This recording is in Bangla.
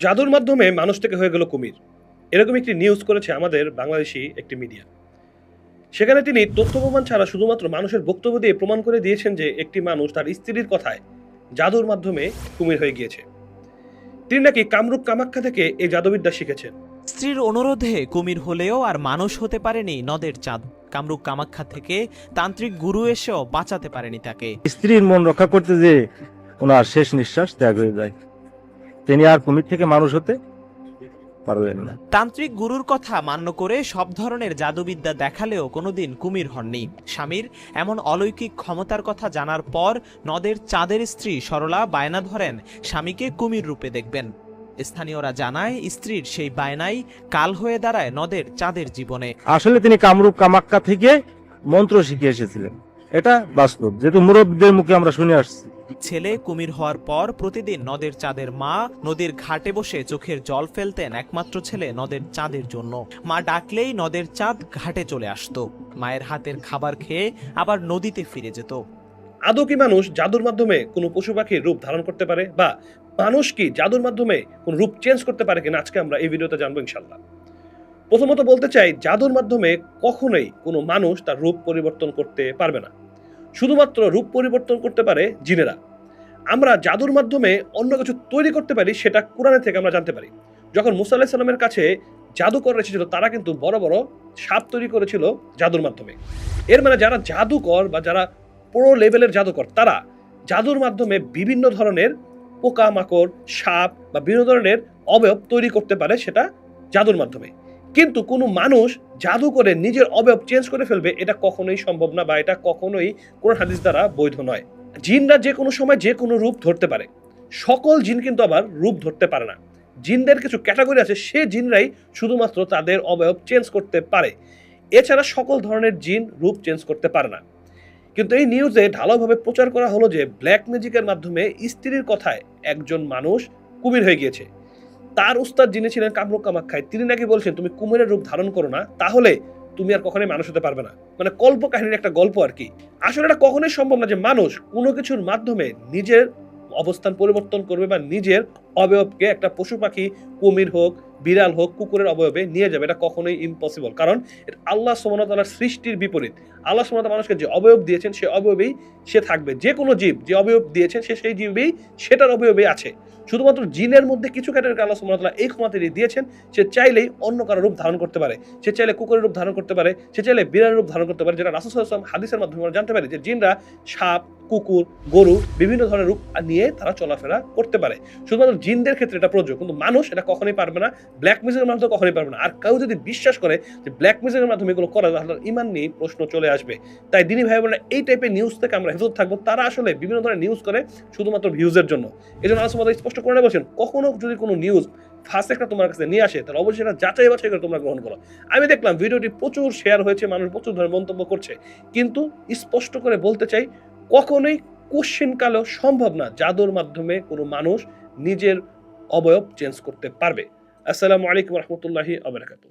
জাদুর মাধ্যমে মানুষ থেকে হয়ে গেল কুমির। এরকম একটি নিউজ করেছে আমাদের বাংলাদেশি একটি মিডিয়া সেখানে তিনি তথ্য প্রমাণ ছাড়া শুধুমাত্র মানুষের বক্তব্য দিয়ে প্রমাণ করে দিয়েছেন যে একটি মানুষ তার স্ত্রীর কথায় জাদুর মাধ্যমে কুমির হয়ে গিয়েছে। তিনি নাকি কামরূপ কামাখ্যা থেকে এই জাদুবিদ্যা শিখেছেন। স্ত্রীর অনুরোধে কুমির হলেও আর মানুষ হতে পারেনি নদের চাঁদ। কামরূপ কামাখ্যা থেকে তান্ত্রিক গুরু এসেও বাঁচাতে পারেনি তাকে। স্ত্রীর মন রক্ষা করতে যে ওনার শেষ নিঃশ্বাস ত্যাগ হয়ে যায়। তিনি আর কুমির থেকে মানুষ হতে পারবেন না। তান্ত্রিক গুরুর কথা মান্য করে সব ধরনের জাদুবিদ্যা দেখালেও কোনোদিন কুমির হননি। স্বামীর এমন অলৌকিক ক্ষমতার কথা জানার পর নদের চাঁদের স্ত্রী সরলা বায়না ধরেন স্বামীকে কুমির রূপে দেখবেন। স্থানীয়রা জানায় স্ত্রীর সেই বায়নাই কাল হয়ে দাঁড়ায় নদের চাঁদের জীবনে। আসলে তিনি কামরূপ কামাক্কা থেকে মন্ত্র শিখে এসেছিলেন। এটা বাস্তব যেহেতু মুরব্বীদের মুখে আমরা শুনে আসছি। ছেলে কুমির হওয়ার পর প্রতিদিন নদের চাঁদের মা নদীর ঘাটে বসে চোখের জল ফেলতেন একমাত্র ছেলে নদের চাঁদের জন্য। মা ডাকলেই নদের চাঁদ ঘাটে চলে আসতো। মায়ের হাতের খাবার খেয়ে আবার নদীতে ফিরে যেত। আদৌ কি মানুষ জাদুর মাধ্যমে কোনো পশু পাখির রূপ ধারণ করতে পারে? বা মানুষ কি জাদুর মাধ্যমে কোন রূপ চেঞ্জ করতে পারে কিনা? আজকে আমরা এই ভিডিওতে জানব ইনশাল্লাহ প্রথমত বলতে চাই, জাদুর মাধ্যমে কখনোই কোনো মানুষ তার রূপ পরিবর্তন করতে পারবে না। শুধুমাত্র রূপ পরিবর্তন করতে পারে জিনেরা। আমরা জাদুর মাধ্যমে অন্য কিছু তৈরি করতে পারি, সেটা কোরআনে থেকে আমরা জানতে পারি। যখন মুসা আলাহিস সাল্লামের কাছে জাদুকর এসেছিল, তারা কিন্তু বড় বড় সাপ তৈরি করেছিল জাদুর মাধ্যমে। এর মানে যারা জাদুকর বা যারা পুরো লেভেলের জাদুকর, তারা জাদুর মাধ্যমে বিভিন্ন ধরনের পোকামাকড়, সাপ বা বিভিন্ন ধরনের অবয়ব তৈরি করতে পারে সেটা জাদুর মাধ্যমে। কিন্তু কোনো মানুষ জাদু করে নিজের অবয়ব চেঞ্জ করে ফেলবে, এটা কখনোই সম্ভব না বা এটা কখনোই কোন হাদিস দ্বারা বৈধ নয়। জিনরা যে কোনো সময় যে কোনো রূপ ধরতে পারে। সকল জিন কিন্তু আবার রূপ ধরতে পারে না। জিনদের কিছু ক্যাটাগরি আছে, সে জিনরাই শুধুমাত্র তাদের অবয়ব চেঞ্জ করতে পারে। এছাড়া সকল ধরনের জিন রূপ চেঞ্জ করতে পারে না। কিন্তু এই নিউজে ঢালাওভাবে প্রচার করা হলো যে ব্ল্যাক ম্যাজিকের মাধ্যমে স্ত্রীর কথায় একজন মানুষ কুমির হয়ে গিয়েছে। তার উস্তাদ যিনি ছিলেন কামরুক কামাখ্যায়, তিনি নাকি বলছেন, তুমি কুমিরের রূপ ধারণ করো না, তাহলে তুমি আর কখনোই মানুষ হতে পারবে না। মানে কল্প কাহিনীর একটা গল্প আর কি। আসলে এটা কখনোই সম্ভব না যে মানুষ কোনো কিছুর মাধ্যমে নিজের অবস্থান পরিবর্তন করবে বা নিজের অবয়বকে একটা পশু পাখি, কুমির হোক বিড়াল হোক, কুকুরের অবয়বে নিয়ে যাবে, এটা কখনোই ইম্পসিবল কারণ আল্লাহ সুমনতালার সৃষ্টির বিপরীত। আল্লাহ সুমনতা মানুষকে যে অবয়ব দিয়েছেন, সে অবয়বেই সে থাকবে। যে কোনো জীব যে অবয়ব দিয়েছেন, সে সেই জীবেই সেটার অবয়বে আছে। শুধুমাত্র জিনের মধ্যে কিছু ক্যাটাগরি আল্লাহ সুমনতালা এই ক্ষমতা দিয়ে দিয়েছেন, সে চাইলেই অন্য কারও রূপ ধারণ করতে পারে। সে চাইলে কুকুরের রূপ ধারণ করতে পারে, সে চাইলে বিড়ালের রূপ ধারণ করতে পারে, যেটা রাসুল হাদিসের মাধ্যমে আমরা জানতে পারি যে জিনরা সাপ কুকুর, গরু বিভিন্ন ধরনের রূপ নিয়ে তারা চলাফেরা করতে পারে। শুধুমাত্র জিনদের ক্ষেত্রে এটা প্রযোজ্য, কিন্তু মানুষ এটা কখনোই পারবে না ব্ল্যাক মিউজিকের মাধ্যমে কখনোই পারবে না। আর কেউ যদি বিশ্বাস করে যে ব্ল্যাক মিউজিকের মাধ্যমে এগুলো করা তাহলে ইমান নিয়ে প্রশ্ন চলে আসবে। তাই দিনী ভাই বোনেরা, এই টাইপের নিউজ থেকে আমরা হেফাজত থাকব। তারা আসলে বিভিন্ন ধরনের নিউজ করে শুধুমাত্র ভিউজের জন্য। এই জন্য আলোচনা স্পষ্ট করে বলছেন, কখনো যদি কোনো নিউজ ফার্স্ট একটা তোমার কাছে নিয়ে আসে, তাহলে অবশ্যই এটা যাচাই বাছাই করে তোমরা গ্রহণ করো। আমি দেখলাম ভিডিওটি প্রচুর শেয়ার হয়েছে, মানুষ প্রচুর ধরনের মন্তব্য করছে। কিন্তু স্পষ্ট করে বলতে চাই কখনোই কোশ্চেন কালেও সম্ভব না জাদুর মাধ্যমে কোনো মানুষ নিজের অবয়ব চেঞ্জ করতে পারবে। আসসালামু আলাইকুম রহমতুল্লাহি আবরাকাতু